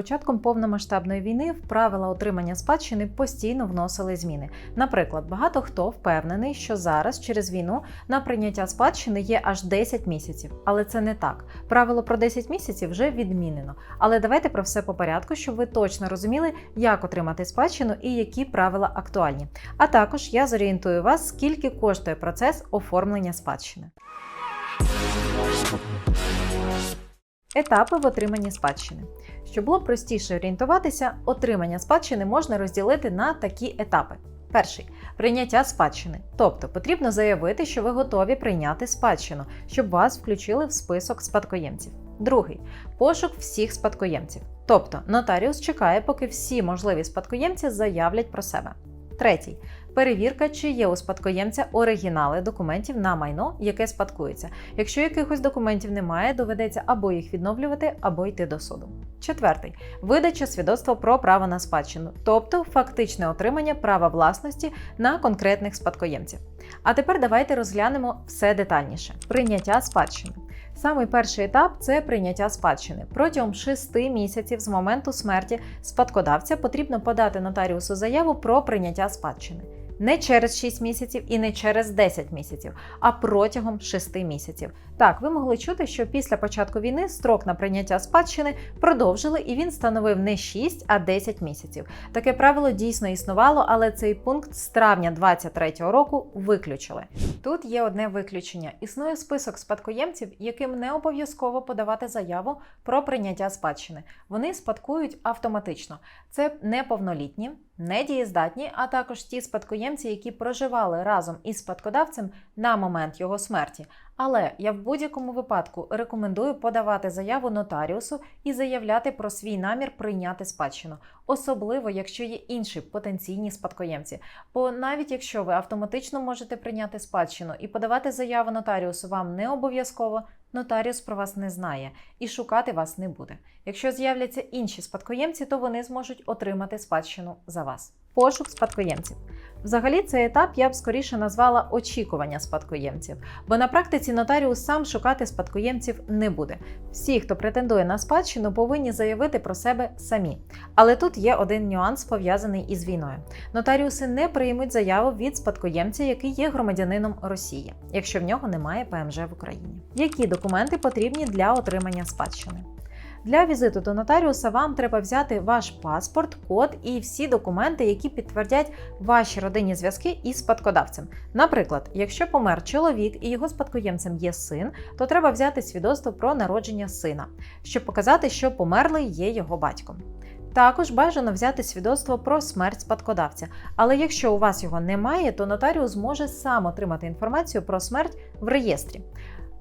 початком повномасштабної війни в правила отримання спадщини постійно вносили зміни. Наприклад, багато хто впевнений, що зараз через війну на прийняття спадщини є аж 10 місяців, але це не так. Правило про 10 місяців вже відмінено. Але давайте про все по порядку, щоб ви точно розуміли, як отримати спадщину і які правила актуальні. А також я зорієнтую вас, скільки коштує процес оформлення спадщини. Етапи в отриманні спадщини. Щоб було простіше орієнтуватися, отримання спадщини можна розділити на такі етапи. Перший прийняття спадщини. Тобто потрібно заявити, що ви готові прийняти спадщину, щоб вас включили в список спадкоємців. Другий пошук всіх спадкоємців. Тобто нотаріус чекає, поки всі можливі спадкоємці заявлять про себе. Третій перевірка, чи є у спадкоємця оригінали документів на майно, яке спадкується. Якщо якихось документів немає, доведеться або їх відновлювати, або йти до суду. Четвертий видача свідоцтва про право на спадщину, тобто фактичне отримання права власності на конкретних спадкоємців. А тепер давайте розглянемо все детальніше: прийняття спадщини. Самий перший етап це прийняття спадщини. Протягом 6 місяців з моменту смерті спадкодавця потрібно подати нотаріусу заяву про прийняття спадщини. Не через 6 місяців і не через 10 місяців, а протягом 6 місяців. Так, ви могли чути, що після початку війни строк на прийняття спадщини продовжили, і він становив не 6, а 10 місяців. Таке правило дійсно існувало, але цей пункт з травня 2023 року виключили. Тут є одне виключення: існує список спадкоємців, яким не обов'язково подавати заяву про прийняття спадщини. Вони спадкують автоматично. Це неповнолітні, недієздатні, а також ті спадкоємці, які проживали разом із спадкодавцем на момент його смерті. Але я в будь-якому випадку рекомендую подавати заяву нотаріусу і заявляти про свій намір прийняти спадщину, особливо якщо є інші потенційні спадкоємці. Бо навіть якщо ви автоматично можете прийняти спадщину і подавати заяву нотаріусу вам не обов'язково, нотаріус про вас не знає і шукати вас не буде. Якщо з'являться інші спадкоємці, то вони зможуть отримати спадщину за вас. Пошук спадкоємців. Взагалі, цей етап я б скоріше назвала очікування спадкоємців, бо на практиці нотаріус сам шукати спадкоємців не буде. Всі, хто претендує на спадщину, повинні заявити про себе самі. Але тут є один нюанс пов'язаний із війною. Нотаріуси не приймуть заяву від спадкоємця, який є громадянином Росії, якщо в нього немає ПМЖ в Україні. Які документи потрібні для отримання спадщини? Для візиту до нотаріуса вам треба взяти ваш паспорт, код і всі документи, які підтвердять ваші родинні зв'язки із спадкодавцем. Наприклад, якщо помер чоловік і його спадкоємцем є син, то треба взяти свідоцтво про народження сина, щоб показати, що померлий є його батьком. Також бажано взяти свідоцтво про смерть спадкодавця. Але якщо у вас його немає, то нотаріус може сам отримати інформацію про смерть в реєстрі.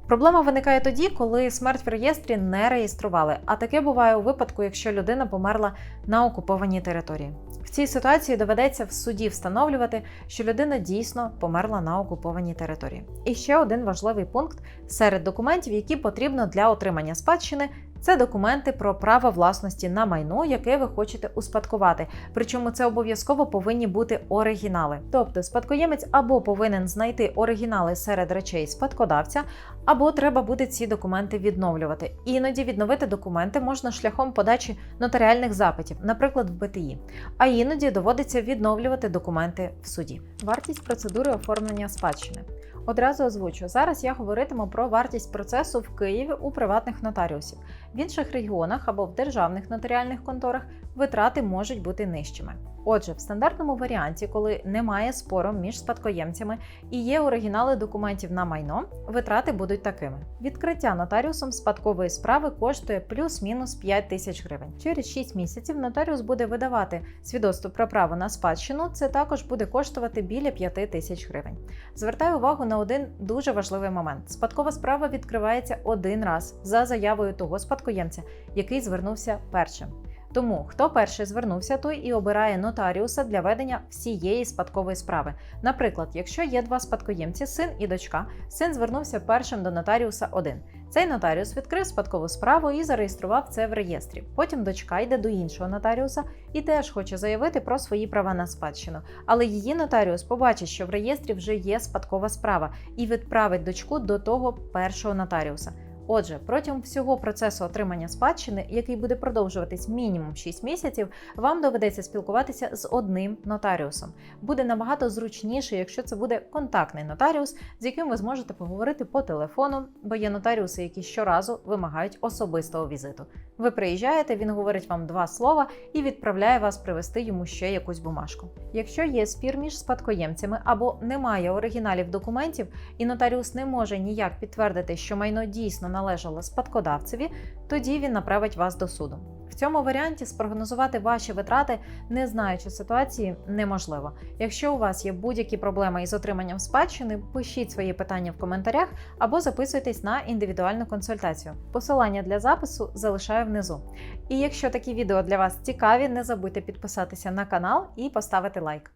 Проблема виникає тоді, коли смерть в реєстрі не реєстрували, а таке буває у випадку, якщо людина померла на окупованій території. В цій ситуації доведеться в суді встановлювати, що людина дійсно померла на окупованій території. І ще один важливий пункт серед документів, які потрібно для отримання спадщини. Це документи про право власності на майно, яке ви хочете успадкувати. Причому це обов'язково повинні бути оригінали. Тобто спадкоємець або повинен знайти оригінали серед речей спадкодавця, або треба буде ці документи відновлювати. Іноді відновити документи можна шляхом подачі нотаріальних запитів, наприклад, в БТІ. А іноді доводиться відновлювати документи в суді. Вартість процедури оформлення спадщини. Одразу озвучу, зараз я говоритиму про вартість процесу в Києві у приватних нотаріусів. В інших регіонах або в державних нотаріальних конторах витрати можуть бути нижчими. Отже, в стандартному варіанті, коли немає спору між спадкоємцями і є оригінали документів на майно, витрати будуть такими: відкриття нотаріусом спадкової справи коштує плюс-мінус 5 тисяч гривень. Через 6 місяців нотаріус буде видавати свідоцтво про право на спадщину. Це також буде коштувати біля 5 тисяч гривень. Звертаю увагу на один дуже важливий момент: спадкова справа відкривається один раз за заявою того спадкоємця, який звернувся першим. Тому хто перший звернувся, той і обирає нотаріуса для ведення всієї спадкової справи. Наприклад, якщо є два спадкоємці, син і дочка, син звернувся першим до нотаріуса один. Цей нотаріус відкрив спадкову справу і зареєстрував це в реєстрі. Потім дочка йде до іншого нотаріуса і теж хоче заявити про свої права на спадщину. Але її нотаріус побачить, що в реєстрі вже є спадкова справа, і відправить дочку до того першого нотаріуса. Отже, протягом всього процесу отримання спадщини, який буде продовжуватись мінімум 6 місяців, вам доведеться спілкуватися з одним нотаріусом. Буде набагато зручніше, якщо це буде контактний нотаріус, з яким ви зможете поговорити по телефону, бо є нотаріуси, які щоразу вимагають особистого візиту. Ви приїжджаєте, він говорить вам два слова і відправляє вас привезти йому ще якусь бумажку. Якщо є спір між спадкоємцями або немає оригіналів документів, і нотаріус не може ніяк підтвердити, що майно дійсно належало спадкодавцеві, тоді він направить вас до суду. В цьому варіанті спрогнозувати ваші витрати, не знаючи ситуації, неможливо. Якщо у вас є будь-які проблеми із отриманням спадщини, пишіть свої питання в коментарях або записуйтесь на індивідуальну консультацію. Посилання для запису залишаю внизу. І якщо такі відео для вас цікаві, не забудьте підписатися на канал і поставити лайк.